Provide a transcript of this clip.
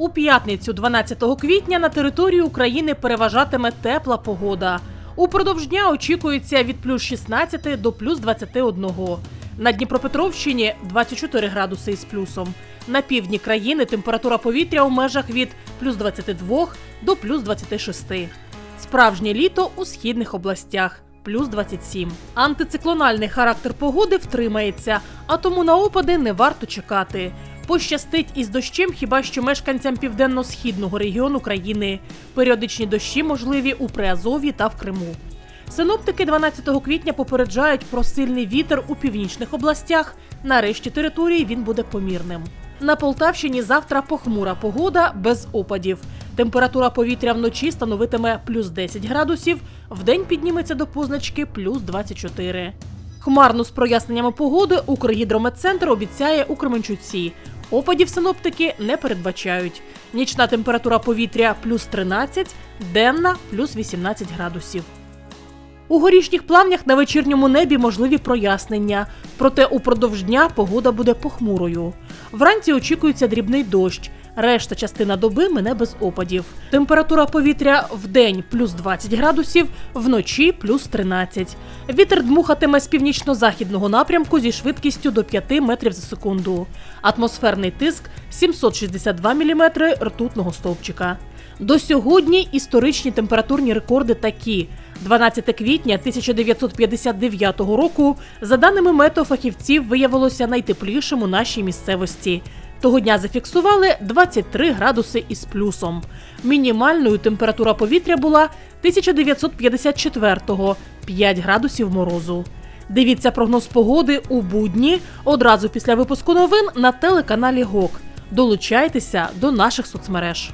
У п'ятницю, 12 квітня, на території України переважатиме тепла погода. Упродовж дня очікується від плюс 16 до плюс 21. На Дніпропетровщині 24 градуси із плюсом. На півдні країни температура повітря у межах від плюс 22 до плюс 26. Справжнє літо у східних областях плюс 27. Антициклональний характер погоди втримається, а тому на опади не варто чекати. Пощастить із дощем хіба що мешканцям південно-східного регіону країни. Періодичні дощі можливі у Приазов'ї та в Криму. Синоптики 12 квітня попереджають про сильний вітер у північних областях. На решті території він буде помірним. На Полтавщині завтра похмура погода без опадів. Температура повітря вночі становитиме плюс 10 градусів, вдень підніметься до позначки плюс 24. Хмарно з проясненнями погоди Укргідрометцентр обіцяє у Кременчуці. Опадів синоптики не передбачають. Нічна температура повітря плюс 13, денна плюс 18 градусів. У горішніх плавнях на вечірньому небі можливі прояснення, проте упродовж дня погода буде похмурою. Вранці очікується дрібний дощ. Решта частина доби мине без опадів. Температура повітря в день плюс 20 градусів, вночі плюс 13. Вітер дмухатиме з північно-західного напрямку зі швидкістю до 5 метрів за секунду. Атмосферний тиск 762 мм ртутного стовпчика. До сьогодні історичні температурні рекорди такі: 12 квітня 1959 року, за даними метеофахівців, виявилося найтеплішим у нашій місцевості. Того дня зафіксували 23 градуси із плюсом. Мінімальною температура повітря була 1954-го – 5 градусів морозу. Дивіться прогноз погоди у будні одразу після випуску новин на телеканалі ГОК. Долучайтеся до наших соцмереж.